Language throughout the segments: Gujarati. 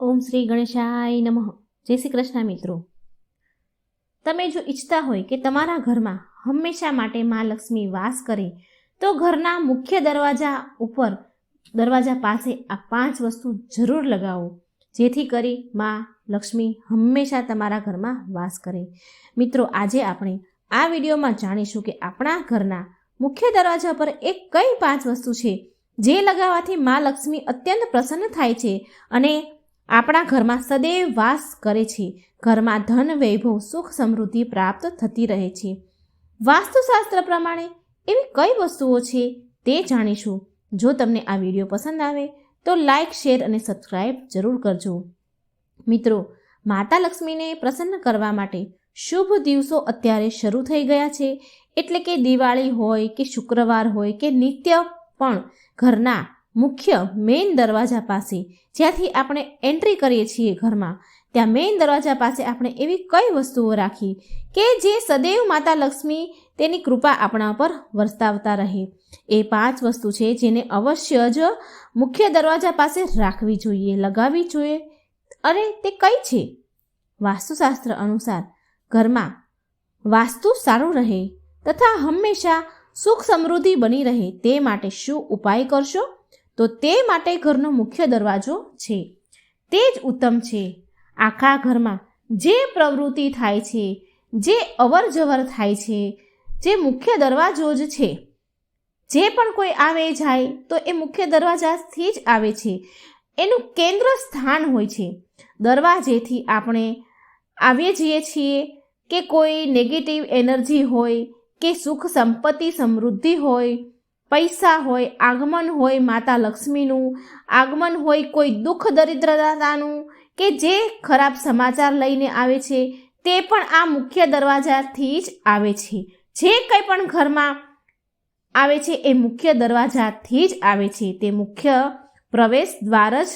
ઓમ શ્રી ગણેશાય નમઃ. જય શ્રી કૃષ્ણ મિત્રો. તમે જો ઈચ્છતા હોય કે તમારા ઘરમાં હંમેશા માટે મા લક્ષ્મી વાસ કરે, તો ઘરના મુખ્ય દરવાજા ઉપર, દરવાજા પાસે આ પાંચ વસ્તુ જરૂર લગાવો, જેથી કરી મા લક્ષ્મી હંમેશા તમારા ઘરમાં વાસ કરે. મિત્રો, આજે આપણે આ વિડીયોમાં જાણીશું કે આપણા ઘરના મુખ્ય દરવાજા પર એક કઈ પાંચ વસ્તુ છે, જે લગાવવાથી મા લક્ષ્મી અત્યંત પ્રસન્ન થાય છે અને આપણા ઘરમાં સદૈવ વાસ કરે છે. ઘરમાં ધન, વૈભવ, સુખ, સમૃદ્ધિ પ્રાપ્ત થતી રહે છે. વાસ્તુશાસ્ત્ર પ્રમાણે એવી કઈ વસ્તુઓ છે તે જાણીશું. જો તમને આ વીડિયો પસંદ આવે તો લાઈક, શેર અને સબસ્ક્રાઈબ જરૂર કરજો. મિત્રો, માતા લક્ષ્મીને પ્રસન્ન કરવા માટે શુભ દિવસો અત્યારે શરૂ થઈ ગયા છે. એટલે કે દિવાળી હોય કે શુક્રવાર હોય કે નિત્ય પણ ઘરના મુખ્ય મેઇન દરવાજા પાસે, જ્યાંથી આપણે એન્ટ્રી કરીએ છીએ ઘરમાં. ત્યાં મેઇન દરવાજા પાસે આપણે એવી કઈ વસ્તુઓ રાખી કે જે સદૈવ માતા લક્ષ્મી તેની કૃપા આપણા પર વરસાવતા રહે. એ પાંચ વસ્તુ છે જેને અવશ્ય જ મુખ્ય દરવાજા પાસે રાખવી જોઈએ, લગાવવી જોઈએ. અને તે કઈ છે? વાસ્તુશાસ્ત્ર અનુસાર ઘરમાં વાસ્તુ સારું રહે તથા હંમેશા સુખ સમૃદ્ધિ બની રહે તે માટે શું ઉપાય કરશો? તો તે માટે ઘરનો મુખ્ય દરવાજો છે. તે જ ઉત્તમ છે. આખા ઘરમાં જે પ્રવૃત્તિ થાય છે, જે અવર જવર થાય છે, જે મુખ્ય દરવાજો જ છે. જે પણ કોઈ આવે, જાય, તો એ મુખ્ય દરવાજાથી જ આવે છે. એનું કેન્દ્ર સ્થાન હોય છે. દરવાજેથી આપણે આવીએ જઈએ છીએ કે કોઈ નેગેટિવ એનર્જી હોય, કે સુખ સંપત્તિ સમૃદ્ધિ હોય પૈસા હોય, આગમન હોય માતા લક્ષ્મીનું, આગમન હોય કોઈ દુઃખ દરિદ્રતાનું કે જે ખરાબ સમાચાર લઈને આવે છે, તે પણ આ મુખ્ય દરવાજાથી જ આવે છે. જે કંઈ પણ ઘરમાં આવે છે, એ મુખ્ય દરવાજાથી જ આવે છે. તે મુખ્ય પ્રવેશ દ્વાર જ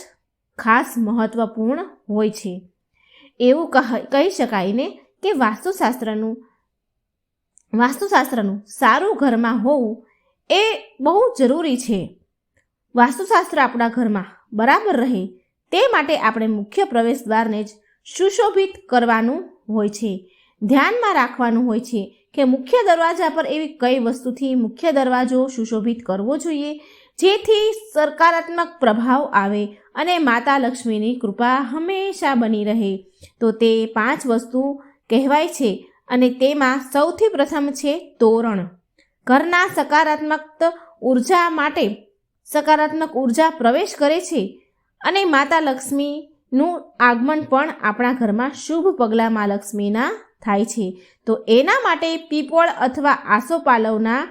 ખાસ મહત્વપૂર્ણ હોય છે. એવું કહી શકાય ને કે વાસ્તુશાસ્ત્રનું વાસ્તુશાસ્ત્રનું સારું ઘરમાં હોવું એ બહુ જરૂરી છે. વાસ્તુશાસ્ત્ર આપણા ઘરમાં બરાબર રહે તે માટે આપણે મુખ્ય પ્રવેશ દ્વારને જ સુશોભિત કરવાનું હોય છે. ધ્યાનમાં રાખવાનું હોય છે કે મુખ્ય દરવાજા પર એવી કઈ વસ્તુથી મુખ્ય દરવાજો સુશોભિત કરવો જોઈએ, જેથી સકારાત્મક પ્રભાવ આવે અને માતા લક્ષ્મીની કૃપા હંમેશા બની રહે. તો તે પાંચ વસ્તુ કહેવાય છે અને તેમાં સૌથી પ્રથમ છે તોરણ. ઘરના સકારાત્મક ઊર્જા માટે સકારાત્મક ઊર્જા પ્રવેશ કરે છે અને માતા લક્ષ્મીનું આગમન પણ આપણા ઘરમાં શુભ પગલાં મા લક્ષ્મીના થાય છે. તો એના માટે પીપળ અથવા આસોપાલવના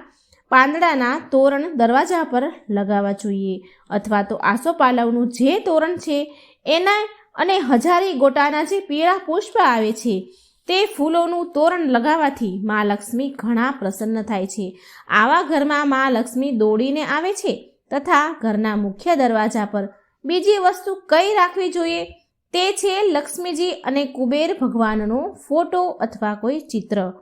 પાંદડાના તોરણ દરવાજા પર લગાવવા જોઈએ. અથવા તો આસોપાલવનું જે તોરણ છે, એના અને હજારી ગોટાના જે પીળા પુષ્પ આવે છે તે ફૂલોનું તોરણ લગાવવાથી મા લક્ષ્મી ઘણા પ્રસન્ન થાય છે. આવા ઘરમાં મા લક્ષ્મી દોડીને આવે છે તથા ઘરના મુખ્ય દરવાજા પર બીજી વસ્તુ કઈ રાખવી જોઈએ? તે છે લક્ષ્મીજી અને કુબેર ભગવાનનો ફોટો અથવા કોઈ ચિત્ર.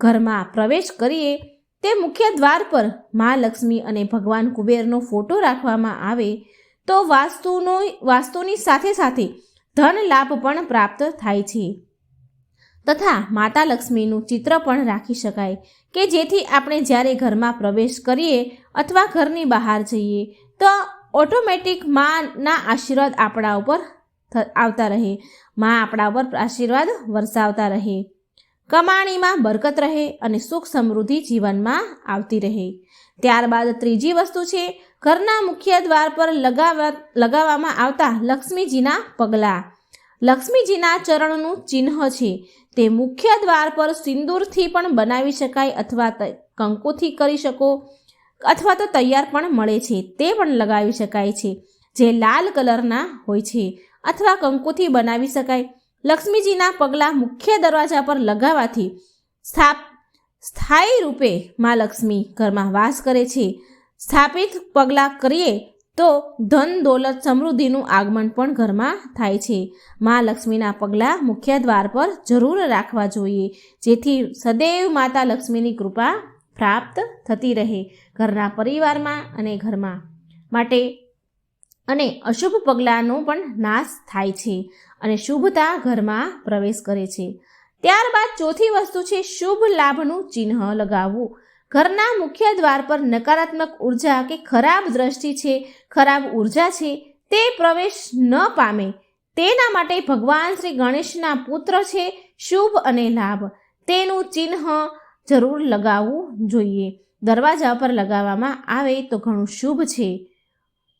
ઘરમાં પ્રવેશ કરીએ, તે મુખ્ય દ્વાર પર મા લક્ષ્મી અને ભગવાન કુબેરનો ફોટો રાખવામાં આવે તો વાસ્તુનો, વાસ્તુની સાથે સાથે ધન લાભ પણ પ્રાપ્ત થાય છે. તથા માતા લક્ષ્મીનું ચિત્ર પણ રાખી શકાય કે જેથી આપણે જ્યારે ઘરમાં પ્રવેશ કરીએ અથવા ઘરની બહાર જઈએ, તો ઓટોમેટિક માના આશીર્વાદ આપણા ઉપર આવતા રહે. મા આપણા ઉપર આશીર્વાદ વરસાવતા રહે. કમાણીમાં બરકત રહે અને સુખ સમૃદ્ધિ જીવનમાં આવતી રહે. ત્યારબાદ ત્રીજી વસ્તુ છે, ઘરના મુખ્ય દ્વાર પર લગાવવા, લગાવવામાં આવતા લક્ષ્મીજીના પગલાં. લક્ષ્મીજીના ચરણનું ચિહ્ન છે તે મુખ્ય દ્વાર પર સિંદૂરથી પણ બનાવી શકાય અથવા કંકુથી કરી શકો, અથવા તો તૈયાર પણ મળે છે. તે પણ લગાવી શકાય છે, જે લાલ કલરના હોય છે, અથવા કંકુથી બનાવી શકાય. લક્ષ્મીજીના પગલાં મુખ્ય દરવાજા પર લગાવવાથી સ્થાપ સ્થાયી રૂપે મા લક્ષ્મી ઘરમાં વાસ કરે છે. સ્થાપિત પગલાં કરીએ તો ધન દોલત સમૃદ્ધિનું આગમન પણ ઘરમાં થાય છે. મા લક્ષ્મીના પગલાં મુખ્ય દ્વાર પર જરૂર રાખવા જોઈએ, જેથી સદૈવ માતા લક્ષ્મીની કૃપા પ્રાપ્ત થતી રહે ઘરના પરિવારમાં અને ઘરમાં માટે. અને અશુભ પગલાંનો પણ નાશ થાય છે અને શુભતા ઘરમાં પ્રવેશ કરે છે. ત્યારબાદ ચોથી વસ્તુ છે શુભ લાભનું ચિહ્ન લગાવવું. ઘરના મુખ્ય દ્વાર પર નકારાત્મક ઊર્જા કે ખરાબ દ્રષ્ટિ છે, ખરાબ ઊર્જા છે, તે પ્રવેશ ન પામે. તેના માટે ભગવાન શ્રી ગણેશના પુત્ર છે, શુભ અને લાભ. તેનું ચિહ્ન જરૂર લગાવવું જોઈએ. દરવાજા પર લગાવવામાં આવે તો ઘણું શુભ છે.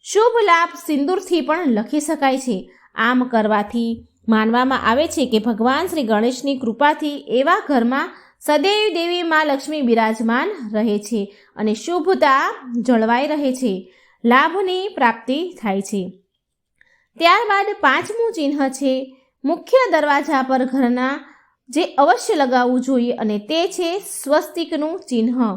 શુભ લાભ સિંદૂરથી પણ લખી શકાય છે. આમ કરવાથી માનવામાં આવે છે કે ભગવાન શ્રી ગણેશની કૃપાથી એવા ઘરમાં સદૈવ દેવી માં લક્ષ્મી બિરાજમાન રહે છે અને શુભતા જળવાઈ રહે છે. લાભની પ્રાપ્તિ થાય છે. ત્યારબાદ પાંચમું ચિહ્ન છે, મુખ્ય દરવાજા પર ઘરના જે અવશ્ય લગાવવું જોઈએ અને તે છે સ્વસ્તિકનું ચિહ્ન.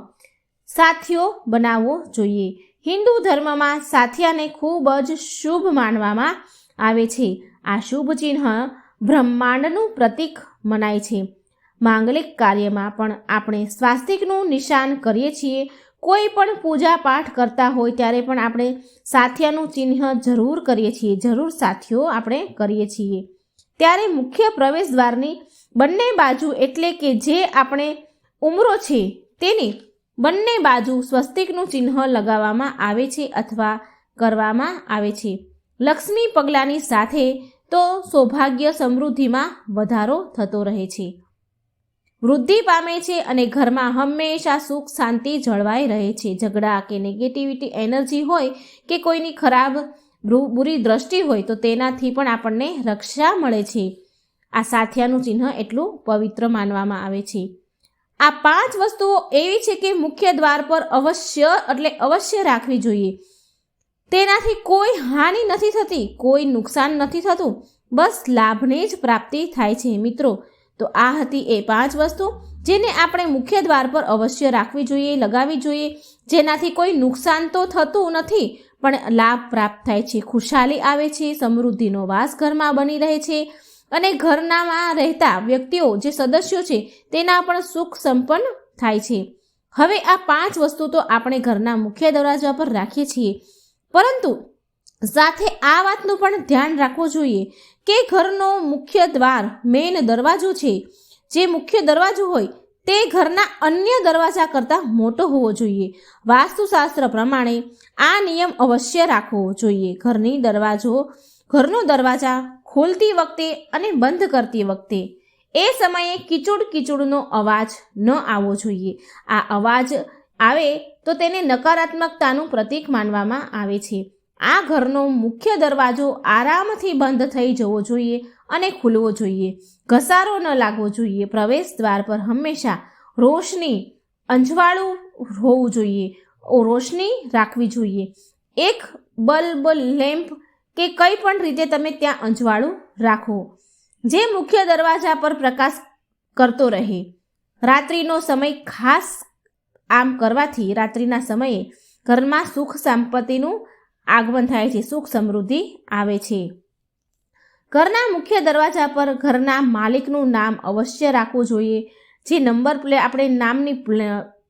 સાથીઓ, બનાવવો જોઈએ. હિન્દુ ધર્મમાં સાથિયાને ખૂબ જ શુભ માનવામાં આવે છે. આ શુભ ચિહ્ન બ્રહ્માંડનું પ્રતીક મનાય છે. માંગલિક કાર્યમાં પણ આપણે સ્વાસ્તિકનું નિશાન કરીએ છીએ. કોઈ પણ પૂજા પાઠ કરતા હોય ત્યારે પણ આપણે સાથિયાનું ચિહ્ન જરૂર કરીએ છીએ. જરૂર સાથીઓ આપણે કરીએ છીએ. ત્યારે મુખ્ય પ્રવેશ દ્વારની બંને બાજુ એટલે કે જે આપણે ઉમરો છે તેની બંને બાજુ સ્વસ્તિકનું ચિહ્ન લગાવવામાં આવે છે અથવા કરવામાં આવે છે. લક્ષ્મી પગલાંની સાથે તો સૌભાગ્ય સમૃદ્ધિમાં વધારો થતો રહે છે. વૃદ્ધિ પામે છે અને ઘરમાં હંમેશા સુખ શાંતિ જળવાઈ રહે છે. ઝઘડા કે નેગેટિવિટી એનર્જી હોય કે કોઈની ખરાબ બુરી દ્રષ્ટિ હોય તો તેનાથી પણ આપણને રક્ષા મળે છે. આ સાથિયાનું ચિહ્ન એટલું પવિત્ર માનવામાં આવે છે. આ પાંચ વસ્તુઓ એવી છે કે મુખ્ય દ્વાર પર અવશ્ય, એટલે અવશ્ય રાખવી જોઈએ. તેનાથી કોઈ હાનિ નથી થતી, કોઈ નુકસાન નથી થતું, બસ લાભની જ પ્રાપ્તિ થાય છે. મિત્રો તો આ હતી એ પાંચ વસ્તુ જેને આપણે મુખ્ય દ્વાર પર અવશ્ય રાખવી જોઈએ, લગાવવી જોઈએ. જેનાથી કોઈ નુકસાન તો થતું નથી, પણ લાભ પ્રાપ્ત થાય છે. ખુશાલી આવે છે, સમૃદ્ધિનો વાસ ઘરમાં બની રહે છે અને ઘરનામાં રહેતા વ્યક્તિઓ, જે સદસ્યો છે, તેના પણ સુખ સંપન્ન થાય છે. હવે આ પાંચ વસ્તુ તો આપણે ઘરના મુખ્ય દરવાજા પર રાખીએ છીએ. પરંતુ સાથે આ વાતનું પણ ધ્યાન રાખવું જોઈએ કે ઘરનો મુખ્ય દ્વાર મેઇન દરવાજો છે. જે મુખ્ય દરવાજો હોય તે ઘરના અન્ય દરવાજા કરતાં મોટો હોવો જોઈએ. વાસ્તુશાસ્ત્ર પ્રમાણે આ નિયમ અવશ્ય રાખવો જોઈએ. ઘરની દરવાજો, ઘરનો દરવાજા ખોલતી વખતે અને બંધ કરતી વખતે એ સમયે કિચુડ કિચુડનો અવાજ ન આવવો જોઈએ. આ અવાજ આવે તો તેને નકારાત્મકતાનું પ્રતીક માનવામાં આવે છે. આ ઘરનો મુખ્ય દરવાજો આરામથી બંધ થઈ જવો જોઈએ અને ખુલવો જોઈએ. ઘસારો ન લાગવો જોઈએ. પ્રવેશ દ્વાર પર હંમેશા રોશની અંજવાળું હોવું જોઈએ. રોશની રાખવી જોઈએ. એક બલ્બ લેમ્પ કે કંઈ પણ રીતે તમે ત્યાં અંજવાળું રાખો, જે મુખ્ય દરવાજા પર પ્રકાશ કરતો રહે. રાત્રિનો સમય ખાસ આમ કરવાથી રાત્રિના સમયે ઘરમાં સુખ સંપત્તિનું આગમન થાય છે, સુખ સમૃદ્ધિ આવે છે. ઘરના મુખ્ય દરવાજા પર ઘરના માલિકનું નામ અવશ્ય રાખવું જોઈએ. જે નંબર પ્લેટ આપણે નામની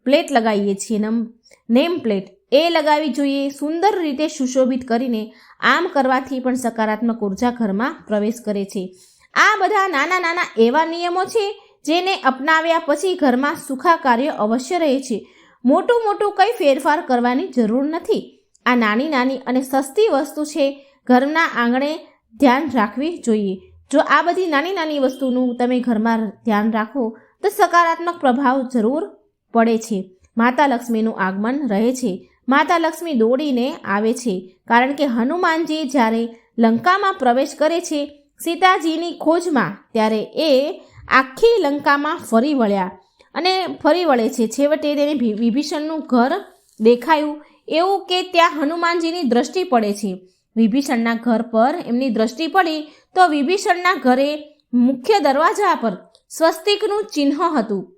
પ્લેટ લગાવીએ છીએ, નમ, નેમ પ્લેટ, એ લગાવી જોઈએ. સુંદર રીતે સુશોભિત કરીને આમ કરવાથી પણ સકારાત્મક ઊર્જા ઘરમાં પ્રવેશ કરે છે. આ બધા નાના નાના એવા નિયમો છે, જેને અપનાવ્યા પછી ઘરમાં સુખાકાર્ય અવશ્ય રહે છે. મોટું મોટું કંઈ ફેરફાર કરવાની જરૂર નથી. આ નાની નાની અને સસ્તી વસ્તુ છે ઘરના આંગણે ધ્યાન રાખવી જોઈએ. જો આ બધી નાની નાની વસ્તુનું તમે ઘરમાં ધ્યાન રાખો, તો સકારાત્મક પ્રભાવ જરૂર પડે છે. માતા લક્ષ્મીનું આગમન રહે છે. માતા લક્ષ્મી દોડીને આવે છે. કારણ કે હનુમાનજી જ્યારે લંકામાં પ્રવેશ કરે છે, સીતાજીની ખોજમાં ત્યારે એ આખી લંકામાં ફરી વળ્યા. અને ફરી વળે છે. છેવટે તેને વિભીષણનું ઘર દેખાયું. એવું કે ત્યાં હનુમાનજીની દ્રષ્ટિ પડે છે. વિભીષણના ઘર પર એમની દ્રષ્ટિ પડી તો વિભીષણના ઘરે મુખ્ય દરવાજા પર સ્વસ્તિકનું ચિહ્ન હતું.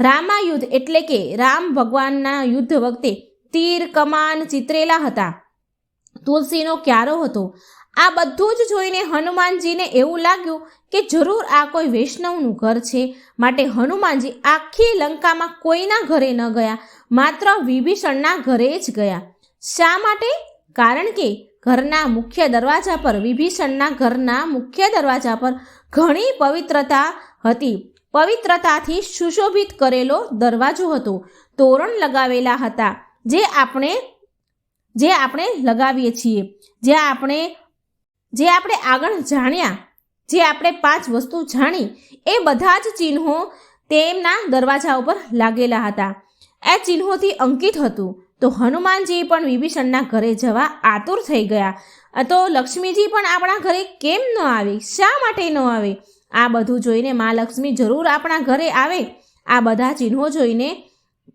રામાયુદ્ધ એટલે કે રામ ભગવાનના યુદ્ધ વખતે તીર, કમાન, ચિતરેલા હતા. તુલસીનો ક્યારો હતો. આ બધું જ જોઈને હનુમાનજીને એવું લાગ્યું કે જરૂર આ કોઈ વૈષ્ણવનું ઘર છે. માટે હનુમાનજી આખી લંકામાં કોઈના ઘરે ન ગયા. માત્ર વિભીષણના ઘરે જ ગયા. શા માટે? કારણ કે ઘરના મુખ્ય દરવાજા પર, વિભીષણના ઘરના મુખ્ય દરવાજા પર ઘણી પવિત્રતા હતી. પવિત્રતાથી સુશોભિત કરેલો દરવાજો હતો. તોરણ લગાવેલા હતા, જે આપણે જે આપણે લગાવીએ છીએ, જે આપણે જે આપણે આગળ જાણ્યા, જે આપણે પાંચ વસ્તુ જાણી, એ બધા જ ચિહ્નો તેમના દરવાજા ઉપર લાગેલા હતા. એ ચિહ્નોથી અંકિત હતું. તો હનુમાનજી પણ વિભીષણના ઘરે જવા આતુર થઈ ગયા. તો લક્ષ્મીજી પણ આપણા ઘરે કેમ ન આવી? શા માટે ન આવે? આ બધું જોઈને મા લક્ષ્મી જરૂર આપણા ઘરે આવે. આ બધા ચિહ્નો જોઈને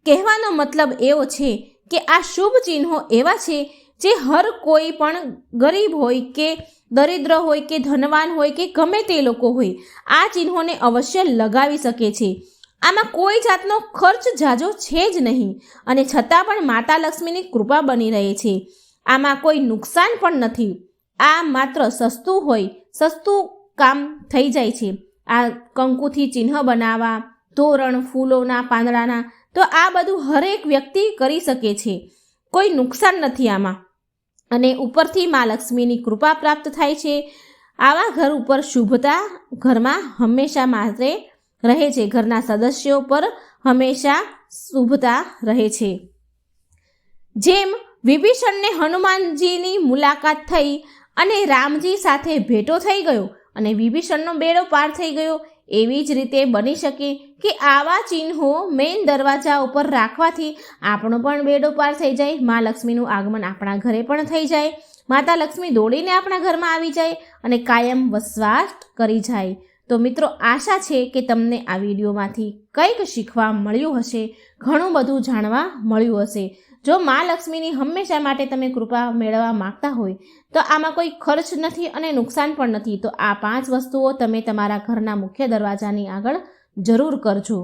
કહેવાનો મતલબ એવો છે કે આ શુભ ચિહ્નો એવા છે જે હર કોઈ પણ ગરીબ હોય કે દરિદ્ર હોય કે ધનવાન હોય કે ગમે તે લોકો હોય, આ ચિહ્નોને અવશ્ય લગાવી શકે છે. આમાં કોઈ જાતનો ખર્ચ જાજો છે જ નહીં અને છતાં પણ માતા લક્ષ્મીની કૃપા બની રહે છે. આમાં કોઈ નુકસાન પણ નથી. આ માત્ર સસ્તું હોય, સસ્તું કામ થઈ જાય છે. આ કંકુથી ચિહ્ન બનાવવા, તોરણ, ફૂલોના પાંદડાના, તો આ બધું હરેક વ્યક્તિ કરી શકે છે. કોઈ નુકસાન નથી આમાં. અને ઉપરથી મા લક્ષ્મીની કૃપા પ્રાપ્ત થાય છે. આવા ઘર ઉપર શુભતા ઘરમાં હંમેશા માટે રહે છે. ઘરના સદસ્યો પર હંમેશા શુભતા રહે છે. જેમ વિભીષણને હનુમાનજીની મુલાકાત થઈ અને રામજી સાથે ભેટો થઈ ગયો અને વિભીષણનો બેડો પાર થઈ ગયો, એવી જ રીતે બની શકે કે આવા ચિહ્નો મેઇન દરવાજા ઉપર રાખવાથી આપણો પણ બેડો પાર થઈ જાય, મા લક્ષ્મીનું આગમન આપણા ઘરે પણ થઈ જાય, માતા લક્ષ્મી દોડીને આપણા ઘરમાં આવી જાય અને કાયમ વસવાટ કરી જાય. તો મિત્રો, આશા છે કે તમને આ વિડીયોમાંથી કંઈક શીખવા મળ્યું હશે, ઘણું બધું જાણવા મળ્યું હશે. જો મા લક્ષ્મીની હંમેશા માટે તમે કૃપા મેળવવા માગતા હોય, તો આમાં કોઈ ખર્ચ નથી અને નુકસાન પણ નથી. તો આ પાંચ વસ્તુઓ તમે તમારા ઘરના મુખ્ય દરવાજાની આગળ જરૂર કરજો.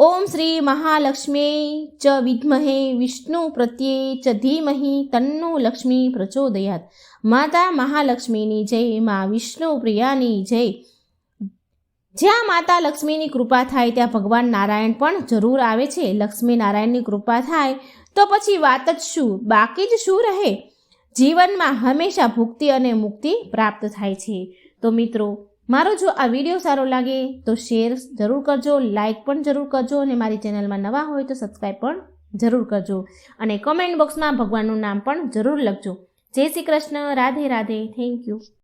ઓમ શ્રી મહાલક્ષ્મી ચ વિદ્મહે વિષ્ણુ પ્રત્યે ચ ધીમહિ તન્નો લક્ષ્મી પ્રચોદયાત. માતા મહાલક્ષ્મીની જય, મા વિષ્ણુ પ્રિયાની જય. જ્યાં માતા લક્ષ્મીની કૃપા થાય, ત્યાં ભગવાન નારાયણ પણ જરૂર આવે છે. લક્ષ્મી નારાયણની કૃપા થાય, તો પછી વાત જ શું? બાકી જ શું રહે? જીવનમાં હંમેશા ભુક્તિ અને મુક્તિ પ્રાપ્ત થાય છે. તો મિત્રો મારો જો આ વીડિયો સારો લાગે તો શેર જરૂર કરજો લાઇક પણ જરૂર કરજો અને મારી ચેનલમાં નવા હોય તો સબસ્ક્રાઈબ પણ જરૂર કરજો. અને કમેન્ટ બોક્સમાં ભગવાનનું નામ પણ જરૂર લખજો. જય શ્રી કૃષ્ણ, રાધે રાધે થેન્ક યુ